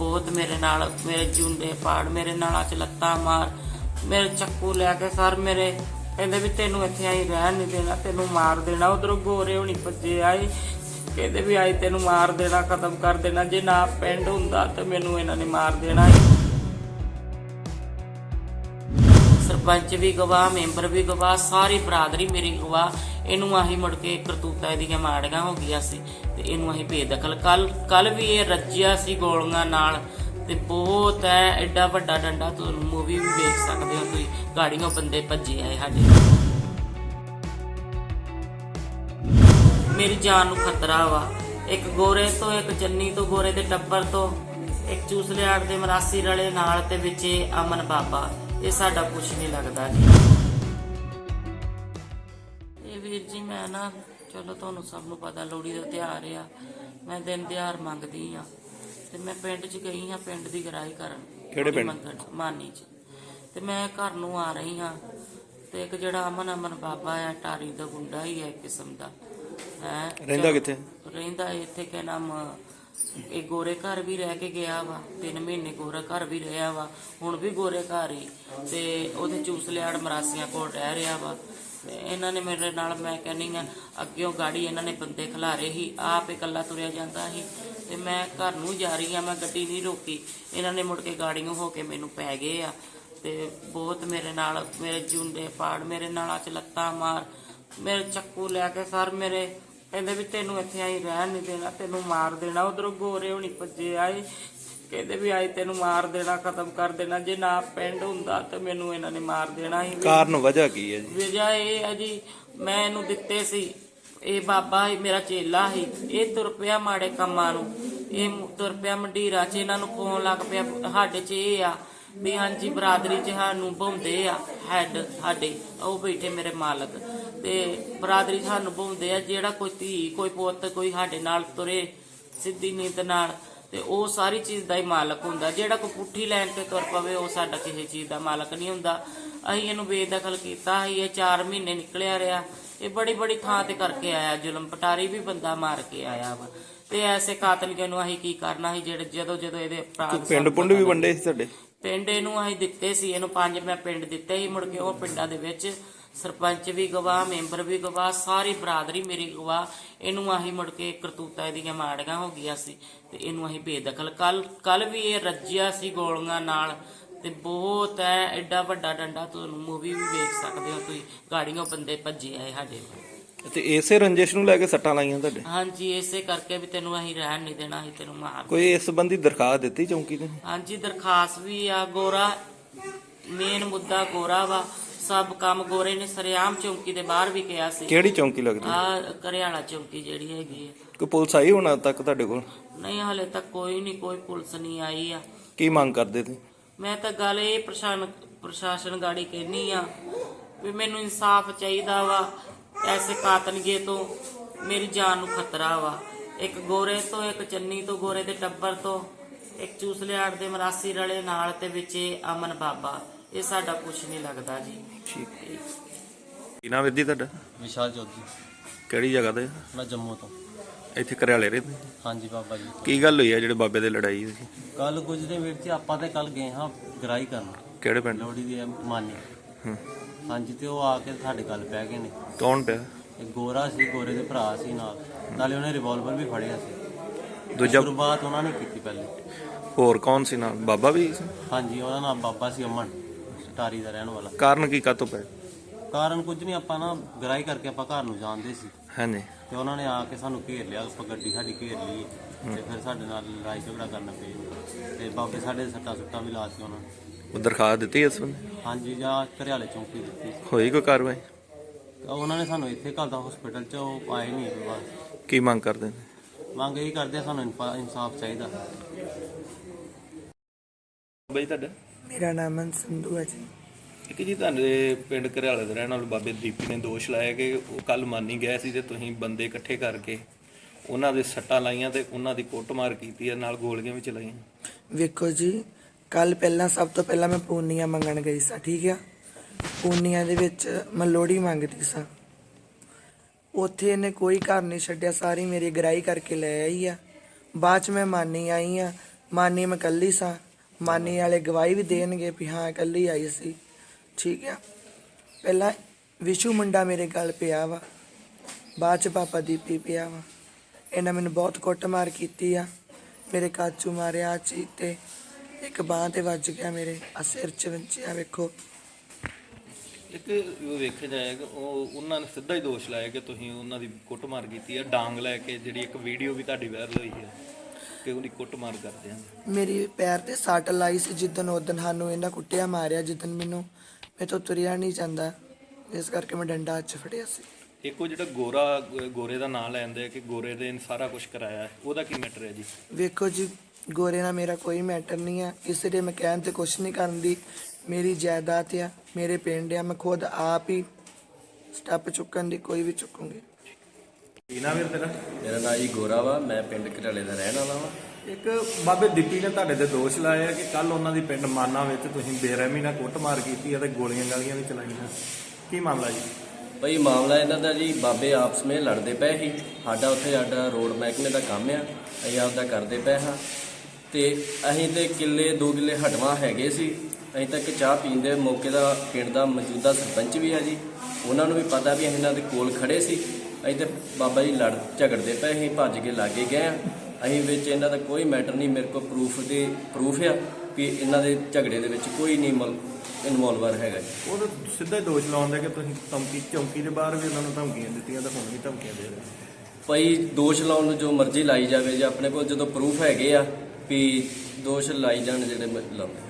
ਬਹੁਤ ਮੇਰੇ ਨਾਲ, ਮੇਰੇ ਜੁੰਡੇ ਪਾੜ, ਮੇਰੇ ਨਾਲਾਂ 'ਚ ਲੱਤਾਂ ਮਾਰ, ਮੇਰੇ ਚੱਕੂ ਲੈ ਕੇ ਸਰ ਮੇਰੇ। ਕਹਿੰਦੇ ਵੀ ਤੈਨੂੰ ਇੱਥੇ ਆਈ ਰਹਿਣ ਨਹੀਂ ਦੇਣਾ, ਤੈਨੂੰ ਮਾਰ ਦੇਣਾ। ਉਧਰੋਂ ਗੋਰੇ ਹੋਣੀ ਭੱਜੇ ਆਏ। ਕਹਿੰਦੇ ਵੀ ਆਈ ਤੈਨੂੰ ਮਾਰ ਦੇਣਾ, ਖਤਮ ਕਰ ਦੇਣਾ। ਜੇ ਨਾ ਪਿੰਡ ਹੁੰਦਾ ਤੇ ਮੈਨੂੰ ਇਹਨਾਂ ਨੇ ਮਾਰ ਦੇਣਾ ਸਰਪੰਚ ਵੀ ਗਵਾਹ, ਮੈਂਬਰ ਵੀ ਗਵਾਹ, ਸਾਰੀ ਬਰਾਦਰੀ ਮੇਰੀ ਗਵਾਹ। ਇਹਨੂੰ ਆਹੀ ਮੁੜ ਕੇ ਕਰਤੂਤਾਂ ਇਹਦੀਆਂ ਮਾੜੀਆਂ ਹੋ ਗਈਆਂ ਸੀ ਤੇ ਇਹਨੂੰ ਅਸੀਂ ਬੇਦਖਲ। ਕੱਲ ਕੱਲ ਵੀ ਇਹ ਰੱਜਿਆ ਸੀ ਗੋਲੀਆਂ ਨਾਲ ਤੇ ਬਹੁਤ ਹੈ ਐਡਾ ਵੱਡਾ ਡੰਡਾ ਤੁਹਾਨੂੰ ਮੂਵੀ ਵੀ ਵੇਖ ਸਕਦੇ ਹੋ ਤੁਸੀਂ, ਗਾੜੀਆਂ ਬੰਦੇ ਭੱਜੇ ਆਏ ਸਾਡੇ। ਮੇਰੀ ਜਾਨ ਨੂੰ ਖਤਰਾ ਵਾ। ਇੱਕ ਗੋਰੇ ਤੋਂ, ਇੱਕ ਚੰਨੀ ਤੋਂ, ਗੋਰੇ ਦੇ ਟੱਬਰ ਤੋਂ, ਇੱਕ ਚੂਸਲਿਆੜ ਦੇ ਮਰਾਸੀ ਰਲੇ ਨਾਲ ਤੇ ਵਿੱਚ ਇਹ ਅਮਨ ਬਾਬਾ। ਇਹ ਸਾਡਾ ਕੁਝ ਨਹੀਂ ਲੱਗਦਾ ਜੀ। ਇਹ ਵੀਰ ਜੀ ਮੈਂ ਨਾ ਚਲੋ ਤੁਹਾਨੂੰ ਸਭ ਨੂੰ ਪਤਾ ਲੋਹੜੀ ਦਾ ਤਿਉਹਾਰ ਆ। ਮੈਂ ਦਿਨ ਤਿਉਹਾਰ ਮੰਗਦੀ ਆ। ਤੇ ਮੈਂ ਪਿੰਡ 'ਚ ਗਈ ਆ ਪਿੰਡ ਦੀ ਗਰਾਈ ਕਰਨ। ਕਿਹੜੇ ਪਿੰਡ? ਮਾਨੀ 'ਚ। ਤੇ ਮੈਂ ਘਰ ਨੂੰ ਆ ਰਹੀ ਹਾਂ ਤੇ ਇੱਕ ਜਿਹੜਾ ਅਮਨ ਅਮਨ ਬਾਬਾ ਆ ਟਾਰੀ ਦਾ ਗੁੰਡਾ ਹੀ ਹੈ ਕਿਸਮ ਦਾ। ਹੈ ਰਹਿੰਦਾ ਕਿੱਥੇ? ਰਹਿੰਦਾ ਇੱਥੇ ਕਿ ਨਾਮ ਇਹ ਗੋਰੇ ਘਰ ਵੀ ਰਹਿ ਕੇ ਗਿਆ ਵਾ, ਤਿੰਨ ਮਹੀਨੇ ਗੋਰਾ ਘਰ ਵੀ ਰਿਹਾ ਵਾ, ਹੁਣ ਵੀ ਗੋਰੇ ਘਰ ਹੀ ਤੇ ਉਹਦੇ ਚੂਸ ਮਰਾਸੀਆਂ ਕੋਲ ਰਹਿ ਰਿਹਾ ਵਾ। ਇਹਨਾਂ ਨੇ ਮੇਰੇ ਨਾਲ ਮੈਂ ਕਹਿੰਨੀ ਆ, ਅੱਗਿਓਂ ਗਾੜੀ ਇਹਨਾਂ ਨੇ ਬੰਦੇ ਖਿਲਾਰੇ ਹੀ ਆਪ ਇਕੱਲਾ ਤੁਰਿਆ ਜਾਂਦਾ ਸੀ। ਤੇ ਮੈਂ ਘਰ ਨੂੰ ਜਾ ਰਹੀ ਆ, ਮੈਂ ਗੱਡੀ ਨਹੀਂ ਰੋਕੀ। ਇਹਨਾਂ ਨੇ ਮੁੜ ਕੇ ਗਾੜੀਆਂ ਹੋ ਕੇ ਮੈਨੂੰ ਪੈ ਗਏ ਆ। ਤੇ ਬਹੁਤ ਮੇਰੇ ਨਾਲ, ਮੇਰੇ ਜੁੰਡੇ ਪਾੜ ਮੇਰੇ ਨਾਲਾਂ 'ਚ ਲੱਤਾਂ ਮਾਰ, ਮੇਰੇ ਚੱਕੂ ਲੈ ਕੇ ਸਰ ਮੇਰੇ ਕਹਿੰਦੇ ਵੀ ਤੈਨੂੰ ਇੱਥੇ ਆਈ ਰਹਿਣ ਨਹੀਂ ਦੇਣਾ ਤੈਨੂੰ ਮਾਰ ਦੇਣਾ। ਉਧਰੋਂ ਗੋਰੇ ਹੋਣੀ ਭੱਜੇ ਆਏ। ਕਹਿੰਦੇ ਵੀ ਆਈ ਤੈਨੂੰ ਮਾਰ ਦੇਣਾ ਖਤਮ ਕਰ ਦੇਣਾ। ਜੇ ਨਾ ਪਿੰਡ ਹੁੰਦਾ ਤੇ ਮੈਨੂੰ ਇਹਨਾਂ ਨੇ ਮਾਰ ਦੇਣਾ ਸੀ ਕਾਰਨ ਵਜ੍ਹਾ ਕੀ ਹੈ ਜੀ? ਵਜ੍ਹਾ ਇਹ ਹੈ ਜੀ ਮੈਂ ਇਹਨੂੰ ਦਿੱਤੇ ਸੀ। ਇਹ ਬਾਬਾ ਹੀ ਮੇਰਾ ਚੇਲਾ ਸੀ। ਇਹ ਤੁਰ ਪਿਆ ਮਾੜੇ ਕੰਮਾਂ ਨੂੰ। ਇਹ ਤੁਰ ਪਿਆ ਮੰਡੀਰਾ ਚ ਇਹਨਾਂ ਨੂੰ ਫੋਨ ਲੱਗ ਪਿਆ। ਸਾਡੇ ਚ ਇਹ ਆ ਵੀ ਹਾਂਜੀ ਬਰਾਦਰੀ ਚ ਸਾਨੂੰ ਭੁੰਦੇ ਆ ਹੈਡ ਸਾਡੇ ਉਹ ਬੈਠੇ ਮੇਰੇ ਮਾਲਕ। ਤੇ ਬਰਾਦਰੀ 'ਚ ਸਾਨੂੰ ਭੁੰਦੇ ਆ ਜਿਹੜਾ ਕੋਈ ਧੀ ਕੋਈ ਪੁੱਤ ਕੋਈ ਸਾਡੇ ਨਾਲ ਤੁਰੇ ਸਿੱਧੀ ਨੀਤ ਨਾਲ ਤੇ ਉਹ ਸਾਰੀ ਚੀਜ਼ ਦਾ ਹੀ ਮਾਲਕ ਹੁੰਦਾ। ਜਿਹੜਾ ਕੋਈ ਪੁੱਠੀ ਲੈਣ ਤੇ ਤੁਰ ਪਵੇ ਉਹ ਸਾਡਾ ਕਿਸੇ ਚੀਜ਼ ਦਾ ਮਾਲਕ ਨਹੀਂ ਹੁੰਦਾ। ਅਸੀਂ ਇਹਨੂੰ ਬੇਦਖਲ ਕੀਤਾ ਅਸੀਂ ਇਹ 4 ਮਹੀਨੇ ਨਿਕਲਿਆ ਰਿਹਾ। ਇਹ ਬੜੀ ਬੜੀ ਥਾਂ ਤੇ ਕਰਕੇ ਆਇਆ ਜ਼ੁਲਮ ਪਟਾਰੀ ਵੀ ਬੰਦਾ ਮਾਰ ਕੇ ਆਇਆ ਵਾ। ਤੇ ਐਸੇ ਕਾਤਲ ਨੂੰ ਅਸੀਂ ਕੀ ਕਰਨਾ ਸੀ ਜਿਹੜੇ ਜਦੋਂ ਜਦੋਂ ਇਹਦੇ ਅਪਰਾਧ ਪਿੰਡ ਪੁੰਡ ਵੀ ਵੰਡੇ ਸੀ ਤੁਹਾਡੇ? ਪਿੰਡ ਇਹਨੂੰ ਅਸੀਂ ਦਿੱਤੇ ਸੀ, ਇਹਨੂੰ ਪੰਜ ਮੈਂ ਪਿੰਡ ਦਿੱਤੇ ਸੀ, ਮੁੜ ਕੇ ਉਹ ਪਿੰਡਾਂ ਦੇ ਵਿੱਚ ਸਰਪੰਚ ਵੀ ਗਵਾਹ, ਮੈਂਬਰ ਵੀ ਗਵਾਹ, ਸਾਰੀ ਬਰਾਦਰੀ ਮੇਰੀ ਗਵਾਹ, ਇਹਨੂੰ ਅਸੀਂ ਮੁੜ ਕੇ ਕਰਤੂਤਾਂ ਇਹਦੀਆਂ ਮਾੜੀਆਂ ਹੋ ਗਈਆਂ ਸੀ ਤੇ ਇਹਨੂੰ ਅਸੀਂ ਬੇਦਖਲ ਕੱਲ ਕੱਲ ਵੀ ਇਹ ਰੱਜਿਆ ਸੀ ਗੋਲੀਆਂ ਨਾਲ ਤੇ ਬਹੁਤ ਹੈ ਐਡਾ ਵੱਡਾ ਡੰਡਾ ਤੁਹਾਨੂੰ ਮੂਵੀ ਵੀ ਵੇਖ ਸਕਦੇ ਹੋ ਤੁਸੀਂ, ਗਾੜੀਆਂ ਬੰਦੇ ਭੱਜੇ ਆਏ ਸਾਡੇ ਤੇ ਇਸੇ ਰੰਜਿਸ਼ ਨੂੰ ਲੈ ਕੇ ਸੱਟਾਂ ਲਾਈਆਂ ਤੁਹਾਡੇ? ਹਾਂਜੀ ਇਸੇ ਕਰਕੇ ਵੀ ਤੈਨੂੰ ਅਸੀਂ ਰਹਿਣ ਨਹੀਂ ਦੇਣਾ ਅਸੀਂ ਤੈਨੂੰ ਮਾਰ ਕੋਈ ਇਸ ਸੰਬੰਧੀ ਦਰਖਾਸਤ ਦਿੱਤੀ ਚੌਂਕੀ ਤੇ ਹਾਂਜੀ ਦਰਖਾਸਤ ਵੀ ਆ ਗੋਰਾ ਮੇਨ ਮੁੱਦਾ ਗੋਰਾ ਵਾ। ਸਭ ਕੰਮ ਗੋਰੇ ਨੇ ਸਰਿਆਮ ਚੌਂਕੀ ਦੇ ਬਾਹਰ ਵੀ ਕਿਹਾ ਸੀ। ਕਿਹੜੀ ਚੌਂਕੀ ਲੱਗਦੀ? ਆ ਕਰਿਆਲਾ ਚੌਂਕੀ ਜਿਹੜੀ ਹੈਗੀ ਹੈ ਕੋਈ ਪੁਲਿਸ ਆਈ ਹੁਣ ਤੱਕ ਤੁਹਾਡੇ ਕੋਲ? ਨਹੀਂ ਹਲੇ ਤੱਕ ਕੋਈ ਨਹੀਂ ਕੋਈ ਪੁਲਿਸ ਨਹੀਂ ਆਈ ਆ। ਕੀ ਮੰਗ ਕਰਦੇ ਤੇ ਮੈਂ ਤਾਂ ਗੱਲ ਇਹ ਪ੍ਰਸ਼ਾਸਨ ਪ੍ਰਸ਼ਾਸਨ ਗਾੜੀ ਕਹਿਨੀ ਆ ਵੀ ਮੈਨੂੰ ਇਨਸਾਫ ਚਾਹੀਦਾ ਵਾ। ਐਸੇ ਕਾਤਲਗੇ ਤੋਂ ਮੇਰੀ ਜਾਨ ਨੂੰ ਖਤਰਾ ਵਾ। ਇੱਕ ਗੋਰੇ ਤੋਂ ਇੱਕ ਚੰਨੀ ਤੋਂ ਗੋਰੇ ਦੇ ਟੱਬਰ ਤੋਂ ਇੱਕ ਚੂਸਲਿਆੜ ਦੇ ਮਰਾਸੀ ਰਲੇ ਨਾਲ ਤੇ ਵਿੱਚ ਅਮਨ ਬਾਬਾ। ਇਹ ਸਾਡਾ ਕੁਝ ਨਹੀਂ ਲੱਗਦਾ ਜੀ। ਠੀਕ। ਕੀ ਨਾਮ ਵੀਰ ਜੀ ਤੁਹਾਡਾ? ਵਿਸ਼ਾਲ ਜੋਗੀ ਕਿਹੜੀ ਜਗ੍ਹਾ ਤੇ? ਮੈਂ ਜੰਮੂ ਤੋਂ। ਇੱਥੇ ਕਰਿਆਲੇ ਰਹਿੰਦੇ ਹਾਂਜੀ ਬਾਬਾ ਜੀ। ਕੀ ਗੱਲ ਹੋਈ ਹੈ ਜਿਹੜੇ ਬਾਬੇ ਦੇ ਲੜਾਈ ਹੋਈ ਸੀ? ਕੱਲ ਕੁਝ ਦਿਨ ਵੀਰ ਜੀ ਆਪਾਂ ਤੇ ਕੱਲ ਗਏ ਹਾਂ ਗਰਾਈ ਕਰਨ। ਕਿਹੜੇ ਪਿੰਡ? ਲੋਹੜੀ ਦੀ ਮਾਨੀ। ਹੂੰ। ਹਾਂਜੀ ਤੇ ਉਹ ਆ ਕੇ ਸਾਡੇ ਗੱਲ ਪੈ ਗਏ ਨੇ। ਕੌਣ ਪਿਆ? ਇੱਕ ਗੋਰਾ ਸੀ ਗੋਰੇ ਦੇ ਭਰਾ ਸੀ ਨਾਲ। ਨਾਲੇ ਉਹਨੇ ਰਿਵਾਲਵਰ ਵੀ ਫੜਿਆ ਸੀ। ਦੂਜਾ ਸ਼ੁਰੂਆਤ ਉਹਨਾਂ ਨੇ ਕੀਤੀ ਪਹਿਲੇ। ਹੋਰ ਕੌਣ ਸੀ ਨਾਲ? ਬਾਬਾ ਵੀ ਸੀ? ਹਾਂਜੀ ਉਹਦਾ ਨਾਮ ਬਾਬਾ ਸੀ ਅਮਨ ਸਟਾਰੀ ਦਾ ਰਹਿਣ ਵਾਲਾ। ਕਾਰਨ ਕੀ ਕਾਤੋਂ ਪਿਆ? ਕਾਰਨ ਕੁਝ ਨਹੀਂ ਆਪਾਂ ਨਾ ਗਰਾਈ ਕਰਕੇ ਆਪਾਂ ਘਰ ਨੂੰ ਜਾਂਦੇ ਸੀ। ਹਾਂਜੀ। ਤੇ ਉਹਨਾਂ ਨੇ ਆ ਕੇ ਸਾਨੂੰ ਘੇਰ ਲਿਆ ਆਪਾਂ ਗੱਡੀ ਸਾਡੀ ਘੇਰ ਲਈ ਤੇ ਫਿਰ ਸਾਡੇ ਨਾਲ ਲੜਾਈ ਝਗੜਾ ਕਰਨਾ ਪਿਆ। ਤੇ ਬਾਬੇ ਸਾਡੇ ਸੱਟਾਂ ਸੁੱਟਾਂ ਵੀ ਲਾਤੀਆਂ ਉਹਨਾਂ ਨੇ। ਉਹ ਦਰਖਾਸਤ ਦਿੱਤੀ ਇਸ ਬੰਦੇ? ਹਾਂਜੀ ਜਾਂ ਘਰਿਆਲੇ ਚੌਂਕੀ ਦਿੱਤੀ। ਹੋਈ ਕੋਈ ਕਾਰਵਾਈ? ਉਹਨਾਂ ਨੇ ਸਾਨੂੰ ਇੱਥੇ ਘਲਦਾ ਹਸਪੀਟਲ ਚ ਉਹ ਆਏ ਨਹੀਂ ਵਾਰ ਕੀ ਮੰਗ ਕਰਦੇ ਨੇ? ਮੰਗ ਇਹ ਕਰਦੇ ਆ ਸਾਨੂੰ ਇਨਫਾ- ਇਨਸਾਫ ਚਾਹੀਦਾ। ਬਾਈ ਤੁਹਾਡਾ? ਮੇਰਾ ਨਾਮ ਮਨ ਸੰਧੂ ਹੈ ਜੀ। ਇੱਕ ਜੀ ਤੁਹਾਡੇ ਪਿੰਡ ਘਰਿਆਲੇ ਦੇ ਰਹਿਣ ਵਾਲੇ ਬਾਬੇ ਦੀਪੀ ਨੇ ਦੋਸ਼ ਲਾਇਆ ਕਿ ਉਹ ਕੱਲ ਮੰਨੀ ਗਏ ਸੀ ਤੇ ਤੁਸੀਂ ਬੰਦੇ ਇਕੱਠੇ ਕਰਕੇ ਉਹਨਾਂ ਦੇ ਸੱਟਾਂ ਲਾਈਆਂ ਤੇ ਉਹਨਾਂ ਦੀ ਕੁੱਟਮਾਰ ਕੀਤੀ ਹੈ ਨਾਲ ਗੋਲੀਆਂ ਵੀ ਚਲਾਈਆਂ। ਵੇਖੋ ਜੀ ਕੱਲ ਪਹਿਲਾਂ ਸਭ ਤੋਂ ਪਹਿਲਾਂ ਮੈਂ ਪੂਨੀਆਂ ਮੰਗਣ ਗਈ ਸਾਂ, ਠੀਕ ਆ? ਪੂਨੀਆਂ ਦੇ ਵਿੱਚ ਮੈਂ ਲੋੜੀ ਮੰਗਦੀ ਸਾਂ। ਉੱਥੇ ਇਹਨੇ ਕੋਈ ਘਰ ਨਹੀਂ ਛੱਡਿਆ, ਸਾਰੀ ਮੇਰੀ ਗਰਾਈ ਕਰਕੇ ਲੈ ਆਈ ਆ। ਬਾਅਦ ਚ ਮੈਂ ਮਾਨੀ ਆਈ ਆ। ਮਾਨੀ ਮੈਂ ਇਕੱਲੀ ਸਾਂ। ਮਾਨੀ ਵਾਲੇ ਗਵਾਹੀ ਵੀ ਦੇਣਗੇ ਵੀ ਹਾਂ, ਇਕੱਲੀ ਆਈ ਸੀ। ਠੀਕ ਆ? ਪਹਿਲਾਂ ਵਿਸ਼ੂ ਮੁੰਡਾ ਮੇਰੇ ਗਲ ਪਿਆ ਵਾ। ਬਾਅਦ ਚ ਪਾਪਾ ਦੀਪੀ ਪਿਆ ਵਾ। ਇਹਨਾਂ ਮੈਨੂੰ ਬਹੁਤ ਕੁੱਟਮਾਰ ਕੀਤੀ ਆ। ਮੇਰੇ ਕਾਚੂ ਮਾਰਿਆ ਚੀਕ ਤੇ। ਇੱਕ ਬਾਂਹ ਤੇ ਵੱਜ ਗਿਆ ਮੇਰੇ ਆ ਸਿਰ ਚ ਵੱਜਿਆ ਵੇਖੋ। ਇੱਕ ਉਹ ਵੇਖਿਆ ਜਾਏਗਾ ਉਹ ਉਹਨਾਂ ਨੇ ਸਿੱਧਾ ਹੀ ਦੋਸ਼ ਲਾਇਆ ਕਿ ਤੁਸੀਂ ਉਹਨਾਂ ਦੀ ਕੁੱਟਮਾਰ ਕੀਤੀ ਹੈ ਡਾਂਗ ਲੈ ਕੇ ਜਿਹੜੀ ਇੱਕ ਵੀਡੀਓ ਵੀ ਤੁਹਾਡੀ ਵਾਇਰਲ ਹੋਈ ਹੈ ਕਿ ਉਹਦੀ ਕੁੱਟਮਾਰ ਕਰਦੇ ਆ। ਮੇਰੀ ਪੈਰ ਤੇ ਸੱਟ ਲਾਈ ਸੀ ਜਿੱਦਨ ਉਦਨ ਸਾਨੂੰ ਇਹਨਾਂ ਕੁੱਟਿਆ ਮਾਰਿਆ ਜਿੱਦਨ ਮੈਨੂੰ ਮੇਰੇ ਤੋਂ ਤੁਰਿਆ ਨਹੀਂ ਜਾਂਦਾ। ਇਸ ਕਰਕੇ ਮੈਂ ਡੰਡਾ ਹੱਥ 'ਚ ਫੜਿਆ ਸੀ। ਇੱਕ ਉਹ ਜਿਹੜਾ ਗੋਰਾ ਗੋਰੇ ਦਾ ਨਾਂ ਲੈਂਦੇ ਆ ਕਿ ਗੋਰੇ ਦੇ ਨੇ ਸਾਰਾ ਕੁਝ ਕਰਾਇਆ ਹੈ ਉਹਦਾ ਕੀ ਮੈਟਰ ਹੈ ਜੀ? ਵੇਖੋ ਜੀ ਗੋਰੇ ਨਾਲ ਮੇਰਾ ਕੋਈ ਮੈਟਰ ਨਹੀਂ ਆ। ਕਿਸੇ ਦੇ ਮੈਂ ਕਹਿਣ ਤੇ ਕੁਛ ਨਹੀਂ ਕਰਨ ਦੀ। ਮੇਰੀ ਜਾਇਦਾਦ ਆ ਮੇਰੇ ਪਿੰਡ ਆ ਮੈਂ ਖੁਦ ਆਪ ਹੀ ਸਟੈਪ ਚੁੱਕਣ ਦੀ ਕੋਈ ਵੀ ਚੁੱਕੂੰਗੀ। ਕੀ ਨਾਮ ਹੈ ਤੇਰਾ? ਮੇਰਾ ਨਾਂ ਜੀ ਗੋਰਾ ਵਾ ਮੈਂ ਪਿੰਡ ਘਟਾਲੇ ਦਾ ਰਹਿਣ ਵਾਲਾ ਵਾ। ਇੱਕ ਬਾਬੇ ਦਿੱਤੀ ਨੇ ਤੁਹਾਡੇ ਤੇ ਦੋਸ਼ ਲਾਇਆ ਕਿ ਕੱਲ ਉਹਨਾਂ ਦੀ ਪਿੰਡ ਮਾਨਾ ਵਿੱਚ ਤੁਸੀਂ ਬੇਰਹਿਮੀ ਨਾਲ ਕੁੱਟਮਾਰ ਕੀਤੀ ਹੈ ਤੇ ਗੋਲੀਆਂ ਗਾਲੀਆਂ ਵੀ ਚਲਾਈਆਂ। ਕੀ ਮਾਮਲਾ ਜੀ? ਭਈ ਮਾਮਲਾ ਇਹਨਾਂ ਦਾ ਜੀ ਬਾਬੇ ਆਪਸ ਵਿੱਚ ਲੜਦੇ ਪਏ ਸੀ। ਸਾਡਾ ਉੱਥੇ ਸਾਡਾ ਰੋਡ ਮਹਿਕਮੇ ਦਾ ਕੰਮ ਆ ਅਸੀਂ ਆਪਦਾ ਕਰਦੇ ਪਏ ਹਾਂ। ਤੇ ਅਸੀਂ ਤੇ ਕਿੱਲੇ ਦੋ ਕਿੱਲੇ ਹਟਵਾ ਹੈਗੇ ਸੀ। ਅਸੀਂ ਤਾਂ ਇੱਕ ਚਾਹ ਪੀਣ ਦੇ ਮੌਕੇ ਦਾ ਪਿੰਡ ਦਾ ਮੌਜੂਦਾ ਸਰਪੰਚ ਵੀ ਆ ਜੀ। ਉਹਨਾਂ ਨੂੰ ਵੀ ਪਤਾ ਵੀ ਅਸੀਂ ਇਹਨਾਂ ਦੇ ਕੋਲ ਖੜੇ ਸੀ। ਅਸੀਂ ਤੇ ਬਾਬਾ ਜੀ ਲੜ ਝਗੜਦੇ ਪਏ ਅਸੀਂ ਭੱਜ ਕੇ ਲਾਗੇ ਗਏ ਆ ਅਸੀਂ ਵਿੱਚ ਇਹਨਾਂ ਦਾ ਕੋਈ ਮੈਟਰ ਨਹੀਂ ਮੇਰੇ ਕੋਲ ਪ੍ਰੂਫ ਦੇ ਪ੍ਰੂਫ ਆ ਕਿ ਇਹਨਾਂ ਦੇ ਝਗੜੇ ਦੇ ਵਿੱਚ ਕੋਈ ਨਹੀਂ ਇਨਵੋਲਵਰ ਹੈਗਾ ਉਹ ਤਾਂ ਸਿੱਧਾ ਹੀ ਦੋਸ਼ ਲਾਉਂਦੇ ਕਿ ਤੁਸੀਂ ਧਮਕੀ ਚੌਂਕੀ ਦੇ ਬਾਹਰ ਵੀ ਉਹਨਾਂ ਨੂੰ ਧਮਕੀਆਂ ਦਿੱਤੀਆਂ ਤਾਂ ਹੁਣ ਵੀ ਧਮਕੀਆਂ ਦੇ ਰਹੇ ਭਾਈ ਦੋਸ਼ ਲਾਉਣ ਨੂੰ ਜੋ ਮਰਜ਼ੀ ਲਾਈ ਜਾਵੇ ਜੇ ਆਪਣੇ ਕੋਲ ਜਦੋਂ ਪ੍ਰੂਫ ਹੈਗੇ ਆ ਵੀ ਦੋਸ਼ ਲਾਈ ਜਾਣ ਜਿਹੜੇ ਮ- ਲਾਉਂਦੇ